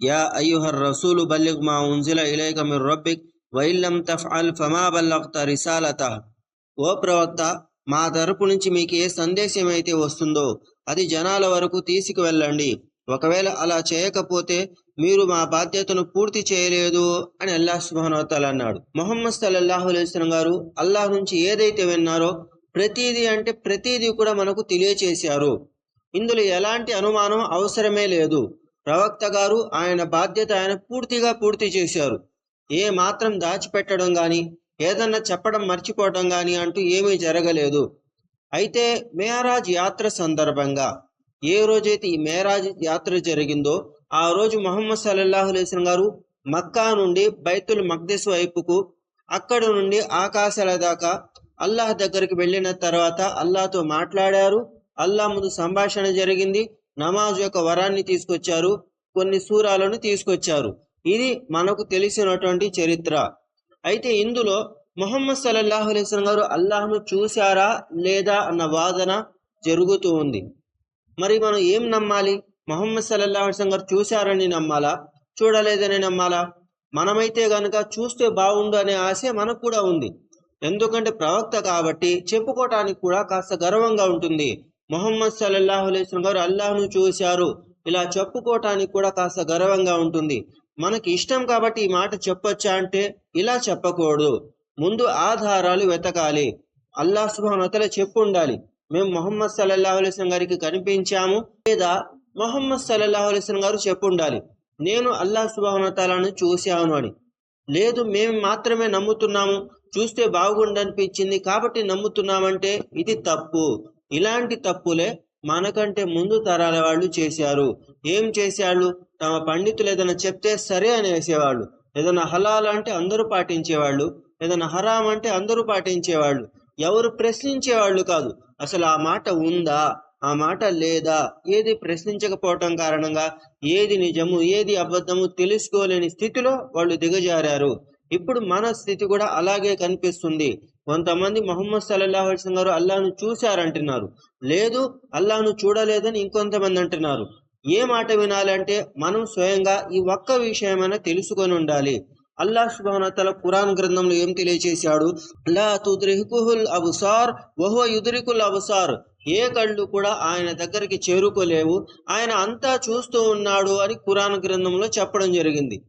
Yeah అయ్యుహర్ Rasool బల్లిగ్ మా ఉంజిల ఇలైక మిర్ రబ్బిక్ వైల్లం తఫ్అల్ ఫమా బల్లగ్త రిసాలత. ఓ ప్రవక్త మా తరపు నుంచి మీకు ఏ సందేశం అయితే వస్తుందో అది జనాల వరకు తీసుకువెళ్ళండి ఒకవేళ అలా చేయకపోతే మీరు మా బాధ్యతను పూర్తి చేయలేదు అని అల్లాహ్ సుబానవతాల్ అన్నాడు. మొహమ్మద్ సల్లల్లాహు అలైస్లం గారు అల్లాహ్ నుంచి ఏదైతే విన్నారో ప్రతిదీ అంటే ప్రతిదీ కూడా మనకు తెలియచేశారు. ఇందులో ఎలాంటి అనుమానం అవసరమే లేదు. ప్రవక్త గారు ఆయన బాధ్యత ఆయన పూర్తిగా పూర్తి చేశారు. ఏ మాత్రం దాచిపెట్టడం కానీ ఏదన్నా చెప్పడం మర్చిపోవడం కానీ అంటూ ఏమీ జరగలేదు. అయితే మేరాజ్ యాత్ర సందర్భంగా ఏ రోజైతే ఈ మేరాజ్ యాత్ర జరిగిందో ఆ రోజు మొహమ్మద్ సల్లల్లాహు అలైస్లం గారు మక్కా నుండి బైతుల్ మక్దెస్ వైపుకు అక్కడ నుండి ఆకాశాల దాకా అల్లాహ్ దగ్గరికి వెళ్ళిన తర్వాత అల్లాహ్తో మాట్లాడారు. అల్లాహ్ ముందు సంభాషణ జరిగింది. నమాజ్ యొక్క వరాన్ని తీసుకొచ్చారు కొన్ని సూరాలను తీసుకొచ్చారు. ఇది మనకు తెలిసినటువంటి చరిత్ర. అయితే ఇందులో మొహమ్మద్ సల్లల్లాహు అలైస్లం గారు అల్లాహ్ను చూశారా లేదా అన్న వాదన జరుగుతూ ఉంది. మరి మనం ఏం నమ్మాలి? మొహమ్మద్ సల్లల్లాహు అలైస్లం గారు చూశారని నమ్మాలా? చూడలేదని నమ్మాలా? మనమైతే గనుక చూస్తే బాగుండు అనే ఆశ మనకు కూడా ఉంది. ఎందుకంటే ప్రవక్త కాబట్టి చెప్పుకోవటానికి కూడా కాస్త గర్వంగా ఉంటుంది. మొహమ్మద్ సల్లల్లాహు అలైస్లం గారు అల్లాహ్ను చూశారు. ఇలా చెప్పుకోవటానికి కూడా కాస్త గర్వంగా ఉంటుంది. మనకి ఇష్టం కాబట్టి ఈ మాట చెప్పొచ్చా అంటే ఇలా చెప్పకూడదు. ముందు ఆధారాలు వెతకాలి. అల్లాహ్ సుబానతల చెప్పు ఉండాలి. మేము మొహమ్మద్ సల్లల్లాహు అలైస్లం గారికి కనిపించాము. లేదా మొహమ్మద్ సల్లల్లాహు అలైస్లం గారు చెప్పు ఉండాలి. నేను అల్లాహ్ సుబానతలను చూశాను అని. లేదు మేము మాత్రమే నమ్ముతున్నాము. చూస్తే బాగుండనిపించింది కాబట్టి నమ్ముతున్నామంటే ఇది తప్పు. ఇలాంటి తప్పులే మనకంటే ముందు తరాల వాళ్ళు చేశారు. ఏం చేశాళ్ళు? తమ పండితులు ఏదైనా చెప్తే సరే అనేసేవాళ్ళు ఏదైనా హలాల్ అంటే అందరూ పాటించేవాళ్ళు. ఏదైనా హరాం అంటే అందరూ పాటించేవాళ్ళు. ఎవరు ప్రశ్నించేవాళ్ళు కాదు. అసలు ఆ మాట ఉందా? ఆ మాట లేదా? ఏది ప్రశ్నించకపోవటం కారణంగా? ఏది నిజము? ఏది అబద్ధము? తెలుసుకోలేని స్థితిలో వాళ్ళు దిగజారారు. ఇప్పుడు మన స్థితి కూడా అలాగే కనిపిస్తుంది. కొంతమంది మహమ్మద్ సల్లాహ్ అల్సం గారు అల్లాను చూశారంటున్నారు. లేదు అల్లాహ్ను చూడలేదని ఇంకొంతమంది అంటున్నారు. ఏ మాట వినాలంటే మనం స్వయంగా ఈ ఒక్క విషయమైనా తెలుసుకొని ఉండాలి. అల్లాహ్ సుబానతల ఖురాన్ గ్రంథంలో ఏం తెలియచేశాడు? లా తుద్రిహుల్ అబుసార్ వహో యుద్రికుల్ అబుసార్ ఏ కళ్ళు కూడా ఆయన దగ్గరికి చేరుకోలేవు. ఆయన అంతా చూస్తూ ఉన్నాడు అని ఖురాన్ గ్రంథంలో చెప్పడం జరిగింది.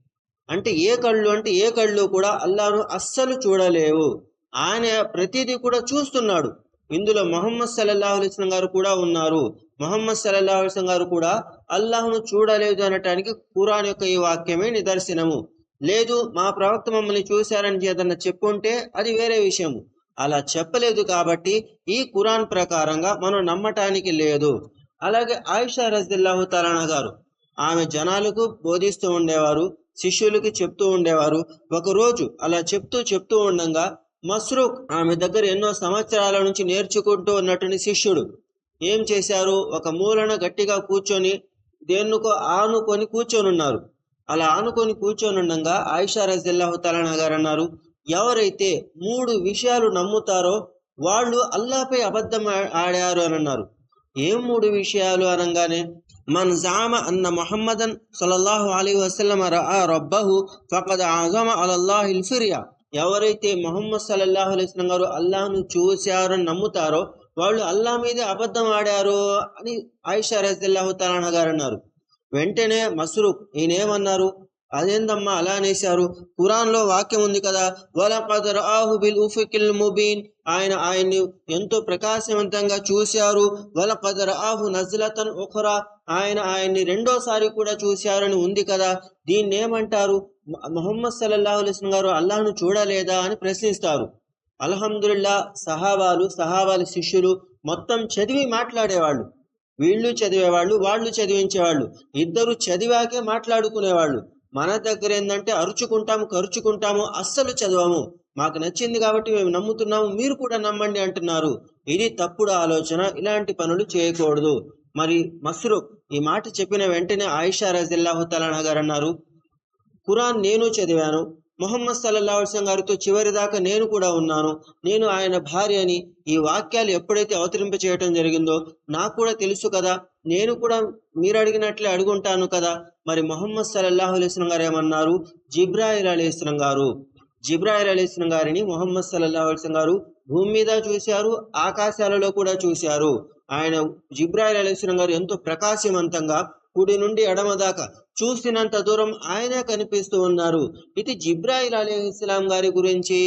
అంటే ఏ కళ్ళు అంటే ఏ కళ్ళు కూడా అల్లాను అస్సలు చూడలేవు. ఆయన ప్రతిదీ కూడా చూస్తున్నాడు. ఇందులో మొహమ్మద్ సల్లల్లాహు అలిస్లం గారు కూడా ఉన్నారు. మొహమ్మద్ సల్లల్లాహు అలిస్లం గారు కూడా అల్లాహ్ను చూడలేదు అనటానికి ఖురాన్ యొక్క ఈ వాక్యమే నిదర్శనము. లేదు మా ప్రవక్త మమ్మల్ని చూశారని ఏదన్నా చెప్పుంటే అది వేరే విషయము. అలా చెప్పలేదు కాబట్టి ఈ ఖురాన్ ప్రకారంగా మనం నమ్మటానికి లేదు. అలాగే ఆయిషా రజిల్లాహు తలానా గారు ఆమె జనాలకు బోధిస్తూ ఉండేవారు శిష్యులకి చెప్తూ ఉండేవారు. ఒకరోజు అలా చెప్తూ చెప్తూ ఉండగా మస్రూక్ ఆమె దగ్గర ఎన్నో సంవత్సరాల నుంచి నేర్చుకుంటూ ఉన్నటువంటి శిష్యుడు. ఏం చేశారు? ఒక మూలన గట్టిగా కూర్చొని దేన్నుకో ఆనుకొని కూర్చొనున్నారు. అలా ఆనుకొని కూర్చొనుండగా ఆయిషా రజిల్లాహు తలానా గారు అన్నారు ఎవరైతే మూడు విషయాలు నమ్ముతారో వాళ్ళు అల్లాపై అబద్ధం ఆడారు అని అన్నారు ఏం మూడు విషయాలు అనగానే మన్ జామ అన్న మొహమ్మదన్ సలల్లాహు అలీ వసలం రబ్బహు ఫకద్ ఆజమ అలల్లాహిల్ ఫిర్యా. ఎవరైతే మొహమ్మద్ సల్లల్లాహు అలైహి గారు అల్లాహ్ను చూశారని నమ్ముతారో వాళ్ళు అల్లాహ్ మీదే అబద్ధం ఆడారు అని ఆయిషా రజిల్లాహు తలానా గారు అన్నారు. వెంటనే మస్రూక్ ఈయనేమన్నారు? అదేందమ్మా అలా అనేశారు? ఖురాన్లో వాక్యం ఉంది కదా వలకద్ రాహు బిల్ ఉఫికిల్ ముబీన్ ఆయన ఆయన్ని ఎంతో ప్రకాశవంతంగా చూశారు. వలకద్ ఆహు నజ్లతన్ ఉఖరా ఆయన ఆయన్ని రెండోసారి కూడా చూశారని ఉంది కదా. దీన్ని ఏమంటారు మొహమ్మద్ సల్లల్లాహు గారు అల్లాహ్ను చూడలేదా అని ప్రశ్నిస్తారు. అల్హమ్దుల్లా సహాబాలు సహాబాల శిష్యులు మొత్తం చదివి మాట్లాడేవాళ్ళు. వీళ్ళు చదివేవాళ్ళు వాళ్ళు చదివించేవాళ్ళు. ఇద్దరు చదివాకే మాట్లాడుకునేవాళ్ళు. మన దగ్గర ఏంటంటే అరుచుకుంటాము ఖర్చుకుంటాము అస్సలు చదవము. మాకు నచ్చింది కాబట్టి మేము నమ్ముతున్నాము మీరు కూడా నమ్మండి అంటున్నారు. ఇది తప్పుడు ఆలోచన ఇలాంటి పనులు చేయకూడదు. మరి మస్రూక్ ఈ మాట చెప్పిన వెంటనే ఆయిషా రజిల్లాహు తలానా గారు అన్నారు ఖురాన్ నేను చదివాను. మొహమ్మద్ సల్లా అలైహి గారితో చివరి దాకా నేను కూడా ఉన్నాను. నేను ఆయన భార్య అని ఈ వాక్యాలు ఎప్పుడైతే అవతరింప చేయటం జరిగిందో నాకు కూడా తెలుసు కదా. నేను కూడా మీరు అడిగినట్లే అడుగుంటాను కదా. మరి మొహమ్మద్ సల్లల్లాహు అలైస్లం గారు ఏమన్నారు? జిబ్రాయిల్ అలీస్లం గారు. జిబ్రాయిల్ అలీస్లం గారిని మొహమ్మద్ సల్లల్లాహు అలీస్లం గారు భూమి మీద చూశారు ఆకాశాలలో కూడా చూశారు. ఆయన జిబ్రాయిల్ అలీస్లం గారు ఎంతో ప్రకాశవంతంగా కుడి నుండి ఎడమ దాకా చూసినంత దూరం ఆయనే కనిపిస్తూ ఉన్నారు. ఇది జిబ్రాయిల్ అలీ ఇస్లాం గారి గురించి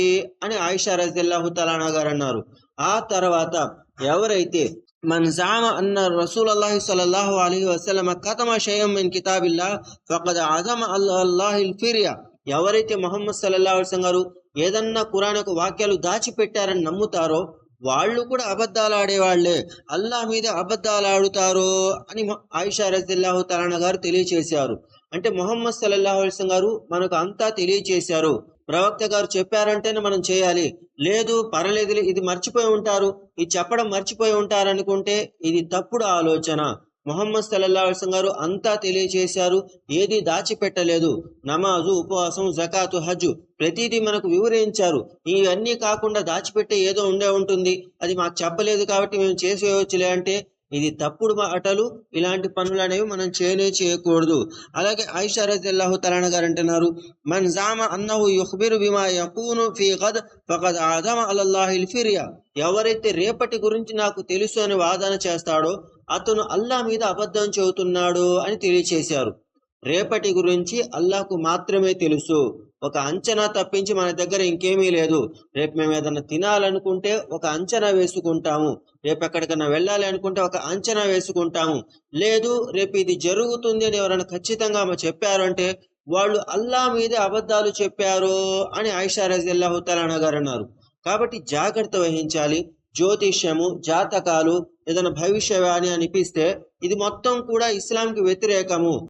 అని ఆయిషా రజల్లాహు తలానా గారు అన్నారు. ఆ తర్వాత ఎవరైతే మన జామ అన్న రసూల్ అల్లాహి సల్లల్లాహు అలీ వసలమ కథమ షయం మిన్ కితాబిల్లా ఫకద అజమ అల్లాహిల్ ఫిరియా ఎవరైతే మొహమ్మద్ సల్లల్లాహు అలైహి గారు ఏదన్నా కురాన్ యొక్క వాక్యాలు దాచిపెట్టారని నమ్ముతారో వాళ్ళు కూడా అబద్ధాలు ఆడేవాళ్ళే అల్లా మీద అబద్ధాలు ఆడుతారు అని ఆయిషా రజిల్లాహు తలానా గారు తెలియచేశారు. అంటే మొహమ్మద్ సల్లల్లాహు అలైహి గారు మనకు అంతా తెలియచేశారు. ప్రవక్త గారు చెప్పారంటేనే మనం చేయాలి. లేదు పర్లేదు ఇది మర్చిపోయి ఉంటారు. ఇది చెప్పడం మర్చిపోయి ఉంటారు అనుకుంటే ఇది తప్పుడు ఆలోచన. మొహమ్మద్ సల్లల్లాహు అలైహి గారు అంతా తెలియచేశారు. ఏది దాచిపెట్టలేదు. నమాజు ఉపవాసం జకాతు హజ్ ప్రతిదీ మనకు వివరించారు. ఇవన్నీ కాకుండా దాచిపెట్టే ఏదో ఉండే ఉంటుంది. అది మాకు చెప్పలేదు కాబట్టి మేము చేసేయవచ్చులే అంటే ఇది తప్పుడు మాటలు ఇలాంటి పనులు అనేవి మనం చేయనే చేయకూడదు. అలాగే ఐషా రజల్లాహు తలాన గారు అంటున్నారు మన్ జామ అన్నహు యుహ్బిరు బిమా యకూను ఫీ గద్ ఫకద్ ఆదమ అలల్లాహిల్ ఫిర్యా ఎవరైతే రేపటి గురించి నాకు తెలుసు అని వాదన చేస్తాడో అతను అల్లా మీద అబద్ధం చెబుతున్నాడు అని తెలియచేశారు. రేపటి గురించి అల్లాకు మాత్రమే తెలుసు. ఒక అంచనా తప్పించి మన దగ్గర ఇంకేమీ లేదు. రేపు మేము ఏదైనా తినాలనుకుంటే ఒక అంచనా వేసుకుంటాము. రేపు ఎక్కడికైనా వెళ్ళాలి అనుకుంటే ఒక అంచనా వేసుకుంటాము. లేదు రేపు ఇది జరుగుతుంది అని ఎవరైనా ఖచ్చితంగా ఆమె చెప్పారు అంటే వాళ్ళు అల్లా మీదే అబద్ధాలు చెప్పారు అని ఆయిషా రజల్లాహు గారు అన్నారు. కాబట్టి జాగ్రత్త వహించాలి. జ్యోతిష్యము జాతకాలు ఏదైనా భవిష్యవాణి అనిపిస్తే ఇది మొత్తం కూడా ఇస్లాంకి వ్యతిరేకము.